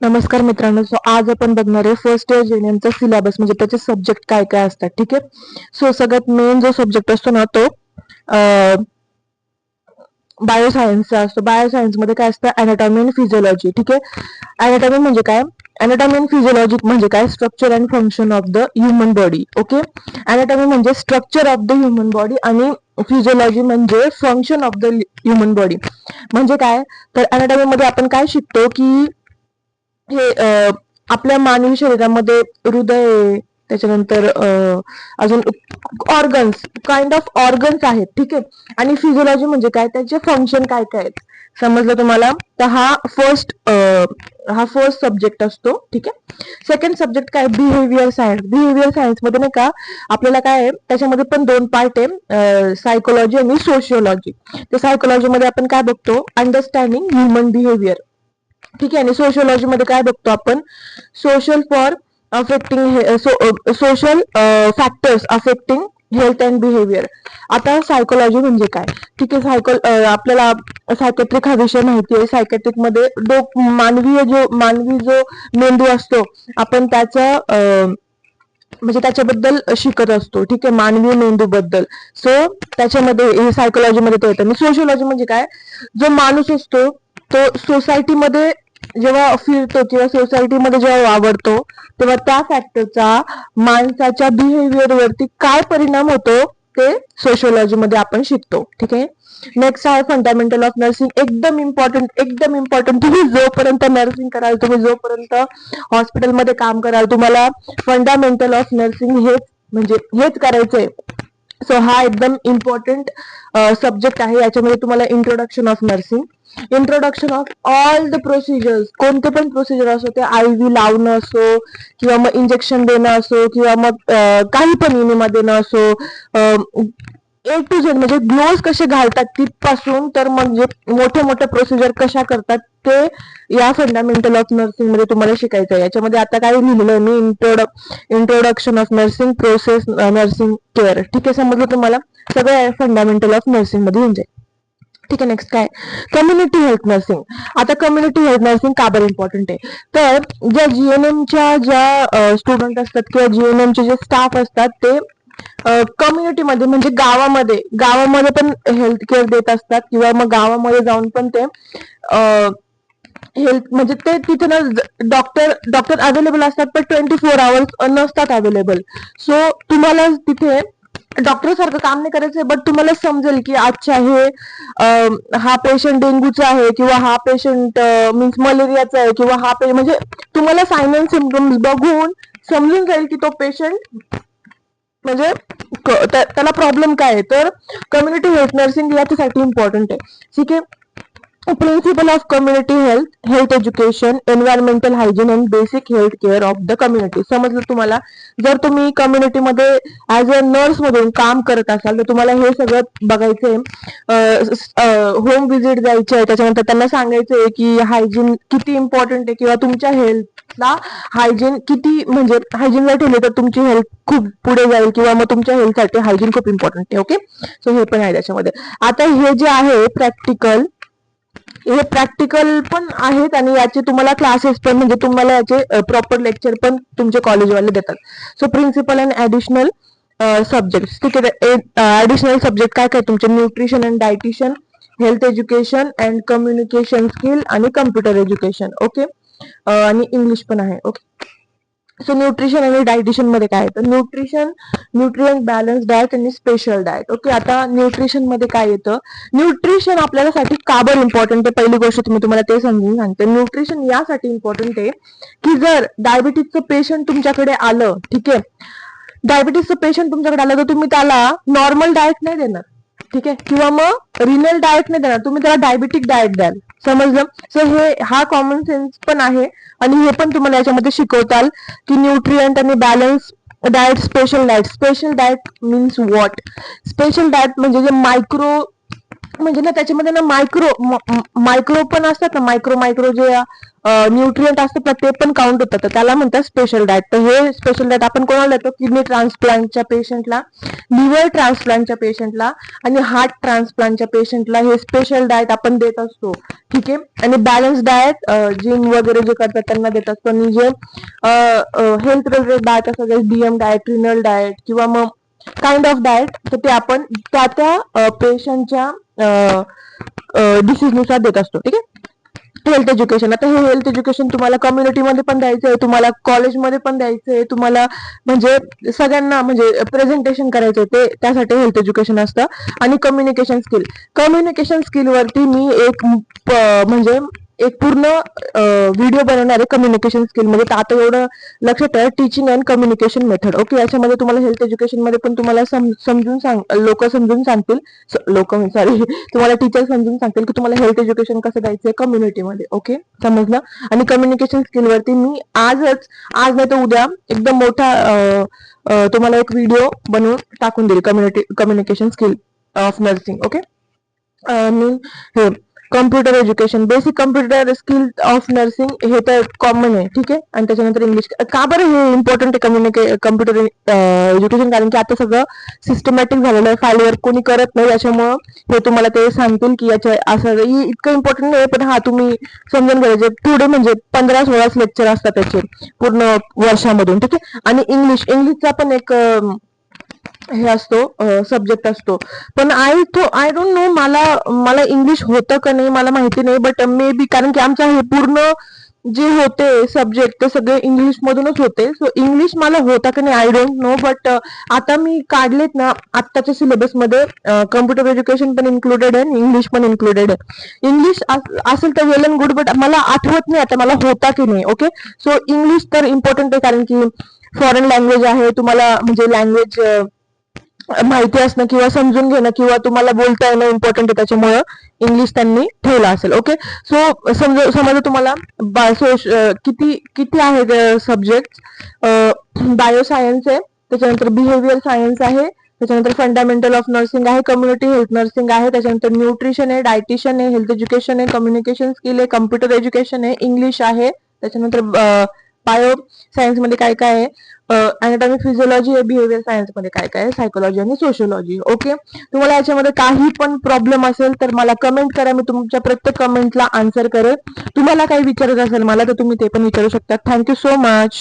नमस्कार मित्रांनो. सो आज आपण बघणार आहे फर्स्ट इयर जेनियमचा सिलेबस म्हणजे त्याचे सब्जेक्ट काय काय असतात ठीक आहे? सो सगळ्यात मेन जो सब्जेक्ट असतो ना तो बायोसायन्सचा असतो. बायोसायन्समध्ये काय असतं? अॅनाटॉमी अँड फिजिओलॉजी ठीक आहे? अॅनाटॉमी म्हणजे काय? अॅनाटॉमी अँड फिजिओलॉजी म्हणजे काय? Structure and function of the human body okay anatomy म्हणजे structure of the human body आणि फिजिओलॉजी म्हणजे function of the human body म्हणजे काय? तर अॅनाटॉमी मध्ये आपण काय शिकतो की हे आपल्या मानवी शरीरामध्ये हृदय त्याच्यानंतर अजून ऑर्गन्स काइंड ऑफ ऑर्गन्स आहेत ठीक आहे? आणि फिजिओलॉजी म्हणजे काय? त्याचे फंक्शन काय काय आहेत? समजलं तुम्हाला? तर हा फर्स्ट हा फर्स्ट सब्जेक्ट असतो ठीक आहे? सेकंड सब्जेक्ट काय? बिहेवियर सायन्स बिहेवियर सायन्समध्ये नाही का आपल्याला काय आहे? त्याच्यामध्ये पण दोन पार्ट आहे सायकोलॉजी आणि सोशिओलॉजी तर सायकोलॉजी मध्ये आपण काय बघतो? अंडरस्टँडिंग ह्युमन बिहेवियर ठीक आहे आणि सोशिओलॉजी मध्ये काय बघतो आपण? Social for affecting social factors affecting health and behaviour आता सायकोलॉजी म्हणजे काय? ठीक आहे सायको आपल्याला सायकेट्रिक हा विषय माहिती आहे. सायकेट्रिकमध्ये डोक मानवीय जो मानवी जो मेंदू असतो आपण त्याचा म्हणजे त्याच्याबद्दल शिकत असतो. ठीक आहे मानवी मेंदू बद्दल सो त्याच्यामध्ये सायकोलॉजी मध्ये येतं. आणि सोशोलॉजी म्हणजे काय? जो माणूस असतो तो सोसायटीमध्ये जेव्हा फिरतो किंवा सोसायटीमध्ये जेव्हा वावरतो तेव्हा त्या फॅक्टरचा माणसाच्या बिहेवियर वरती काय परिणाम होतो ते सोशोलॉजी मध्ये आपण शिकतो. ठीक आहे? नेक्स्ट आहे फंडामेंटल ऑफ नर्सिंग एकदम इम्पॉर्टंट एकदम इम्पॉर्टंट तुम्ही जोपर्यंत नर्सिंग कराल तुम्ही जोपर्यंत हॉस्पिटलमध्ये काम कराल तुम्हाला फंडामेंटल ऑफ नर्सिंग हेच म्हणजे हेच करायचंय. सो हा एकदम इम्पॉर्टंट सब्जेक्ट uh, आहे. याच्यामध्ये तुम्हाला introduction of nursing introduction of all the procedures कोणते पण प्रोसिजर असो ते आय व्ही लावणं असो किंवा मग इंजेक्शन देणं असो किंवा मग uh, काही पण इनिमा देणं असो um, ए टू झेड म्हणजे ग्लोव्ह कसे घालतात तिथपासून तर म्हणजे मोठे मोठे प्रोसिजर कशा करतात ते या फंडामेंटल ऑफ नर्सिंगमध्ये तुम्हाला शिकायचं आहे. याच्यामध्ये आता काय लिहिलंय मी intro introduction of nursing process nursing care ठीक आहे समजलं तुम्हाला? सगळं फंडामेंटल ऑफ नर्सिंगमध्ये येऊन जाईल. ठीक आहे नेक्स्ट काय? कम्युनिटी हेल्थ नर्सिंग आता कम्युनिटी हेल्थ नर्सिंग का बरं इम्पॉर्टंट आहे? तर ज्या जीएनएमच्या ज्या स्टुडंट असतात किंवा जीएनएमचे जे स्टाफ असतात ते कम्युनिटीमध्ये म्हणजे गावामध्ये गावामध्ये पण हेल्थ केअर देत असतात किंवा मग गावामध्ये जाऊन पण ते हेल्थ म्हणजे ते तिथे ना डॉक्टर डॉक्टर अवेलेबल असतात पण ट्वेंटी फोर आवर्स नसतात अवेलेबल सो तुम्हाला तिथे डॉक्टर सारखं काम नाही करायचंय बट तुम्हाला समजेल की अच्छा हे हा पेशंट डेंग्यूचा आहे किंवा हा पेशंट मीन्स मलेरियाचा आहे किंवा हा पे म्हणजे तुम्हाला सायन अँड सिम्टम्स बघून समजून जाईल की तो पेशंट म्हणजे त्याला प्रॉब्लेम काय आहे? तर कम्युनिटी हेल्थ नर्सिंग याच्यासाठी इम्पॉर्टंट आहे. ठीक आहे? Principle of community health health education environmental hygiene and basic health care of the community समजलं तुम्हाला जर तुम्ही कम्युनिटीमध्ये ऍज अ नर्स मधून काम करत असाल तर तुम्हाला हे सगळं बघायचंय. होम व्हिजिट जायचे आहे त्याच्यानंतर त्यांना सांगायचंय की हायजीन किती इम्पॉर्टंट आहे किंवा तुमच्या हेल्थला हायजीन किती म्हणजे हायजीन जर ठेवले तर तुमची हेल्थ खूप पुढे जाईल किंवा मग तुमच्या हेल्थसाठी हायजीन खूप इम्पॉर्टंट आहे ओके सो हे पण आहे त्याच्यामध्ये. आता हे जे आहे प्रॅक्टिकल हे प्रॅक्टिकल पण आहेत आणि याचे तुम्हाला क्लासेस पण म्हणजे तुम्हाला याचे प्रॉपर लेक्चर पण तुमचे कॉलेजवाले देतात. So principal and additional subject ठीक आहे ऍडिशनल सब्जेक्ट काय काय? तुमचे nutrition and dietitian health education and communication skill आणि कम्प्युटर एज्युकेशन ओके आणि इंग्लिश पण आहे. ओके सो न्यूट्रिशन आणि डायटिशनमध्ये काय तर न्यूट्रिशन न्यूट्रियन बॅलन्स डाएट आणि स्पेशल डाएट ओके आता न्यूट्रिशनमध्ये काय येतं? न्यूट्रिशन आपल्याला साठी का बरं इम्पॉर्टंट आहे? पहिली गोष्ट तुम्ही तुम्हाला ते समजून सांगते. न्यूट्रिशन यासाठी इम्पॉर्टंट आहे की जर डायबिटीजचं पेशंट तुमच्याकडे आलं ठीक आहे? डायबिटीजचं पेशंट तुमच्याकडे आलं तर तुम्ही त्याला नॉर्मल डाएट नाही देणार. ठीक आहे? किंवा मग रिनल डाएट नाही देणार. तुम्ही त्याला डायबिटिक डाएट द्याल. समजलं? सो हे हा कॉमन सेन्स पण आहे. आणि हे पण तुम्हाला याच्यामध्ये शिकवताल की न्यूट्रियंट आणि balance diet special diet special diet means what special diet म्हणजे जे मायक्रो म्हणजे ना त्याच्यामध्ये ना मायक्रो मायक्रो पण असतात ना मायक्रो मायक्रो जे न्यूट्रियंट असतात ना ते पण काउंट होतात. त्याला म्हणतात स्पेशल डाएट तर हे स्पेशल डाएट आपण कोणाला देतो? किडनी ट्रान्सप्लांटच्या पेशंटला लिव्हर ट्रान्सप्लांटच्या पेशंटला आणि हार्ट ट्रान्सप्लांटच्या पेशंटला हे स्पेशल डाएट आपण देत असतो. ठीक आहे? आणि बॅलन्स डाएट जिम वगैरे जे करतात त्यांना देत असतो. आणि जे हेल्थ रिलेटेड डाएट असतात डीएम डाएट रिनल डाएट किंवा मग काइंड ऑफ डाएट तर ते आपण त्या त्या पेशंटच्या डिसीजनुसार देत असतो ठीक आहे? हेल्थ एज्युकेशन आता हे हेल्थ एज्युकेशन तुम्हाला कम्युनिटीमध्ये पण द्यायचं आहे तुम्हाला कॉलेजमध्ये पण द्यायचं आहे तुम्हाला म्हणजे सगळ्यांना म्हणजे प्रेझेंटेशन करायचं ते त्यासाठी हेल्थ एज्युकेशन असतं. आणि कम्युनिकेशन स्किल कम्युनिकेशन स्किल वरती मी एक म्हणजे एक पूर्ण व्हिडिओ बनवणार आहे कम्युनिकेशन स्किलमध्ये तर आता एवढं लक्षात ठेवा teaching and communication method okay याच्यामध्ये तुम्हाला हेल्थ एज्युकेशनमध्ये पण तुम्हाला सम- समजून सांग लोक समजून सांगतील. लोक सॉरी तुम्हाला टीचर समजून सांगतील की तुम्हाला हेल्थ एज्युकेशन कसं द्यायचंय कम्युनिटीमध्ये ओके समजलं? आणि कम्युनिकेशन स्किल वरती मी आजच आज नाही तर उद्या एकदम मोठा तुम्हाला एक व्हिडिओ बनवून टाकून देईल community communication skill of nursing okay आणि हे computer education basic computer skill of nursing हे तर कॉमन आहे ठीक आहे? आणि त्याच्यानंतर इंग्लिश का बरं हे इम्पॉर्टंट आहे कम्युनिके कम्प्युटर एज्युकेशन कारण की आता सगळं सिस्टमॅटिक झालेलं आहे. फाईल कोणी करत नाही याच्यामुळं हे तुम्हाला ते सांगतील की याच्या असं इतकं इम्पॉर्टंट नाही पण हा तुम्ही समजून घ्यायचे पुढे म्हणजे पंधरा सोळाच लेक्चर असतात त्याचे पूर्ण वर्षामधून ठीक आहे? आणि इंग्लिश इंग्लिशचा पण एक हे असतो सब्जेक्ट असतो. पण आय तो आय डोंट नो मला मला इंग्लिश होतं का नाही मला माहिती नाही बट मे बी कारण की आमचं हे पूर्ण जे होते सब्जेक्ट ते सगळे इंग्लिश मधूनच होते. सो इंग्लिश मला होता की नाही आय डोंट नो बट आता मी काढलेत ना आत्ताच्या सिलेबसमध्ये कम्प्युटर एज्युकेशन पण इन्क्लुडेड आहे इंग्लिश पण इन्क्लुडेड आहे. इंग्लिश असेल तर वेल अँड गुड बट मला आठवत नाही आता मला होता की नाही ओके सो इंग्लिश तर इम्पॉर्टंट आहे कारण की फॉरेन लँग्वेज आहे तुम्हाला म्हणजे लँग्वेज माहिती असणं किंवा समजून घेणं किंवा तुम्हाला बोलता येणं इम्पॉर्टंट आहे त्याच्यामुळं इंग्लिश त्यांनी ठेवलं असेल. ओके सो समजा समजा तुम्हाला? बा- सोश किती किती आहे सब्जेक्ट बायो सायन्स आहे त्याच्यानंतर बिहेवियर सायन्स आहे त्याच्यानंतर फंडामेंटल ऑफ नर्सिंग आहे कम्युनिटी हेल्थ नर्सिंग आहे त्याच्यानंतर न्यूट्रिशन आहे डायटिशियन आहे हेल्थ एज्युकेशन आहे कम्युनिकेशन स्किल आहे कम्प्युटर एज्युकेशन आहे इंग्लिश आहे त्याच्यानंतर बायो सायन्समध्ये काय काय आहे? अनाटॉमी फिजिओलॉजी आहे बिहेवियर सायन्समध्ये काय काय आहे? सायकोलॉजी आणि सोशिओलॉजी ओके तुम्हाला याच्यामध्ये काही पण प्रॉब्लेम असेल तर मला कमेंट करा. मी तुमच्या प्रत्येक कमेंटला आन्सर करेल. तुम्हाला काही विचारत असेल मला तर तुम्ही ते पण विचारू शकता. Thank you so much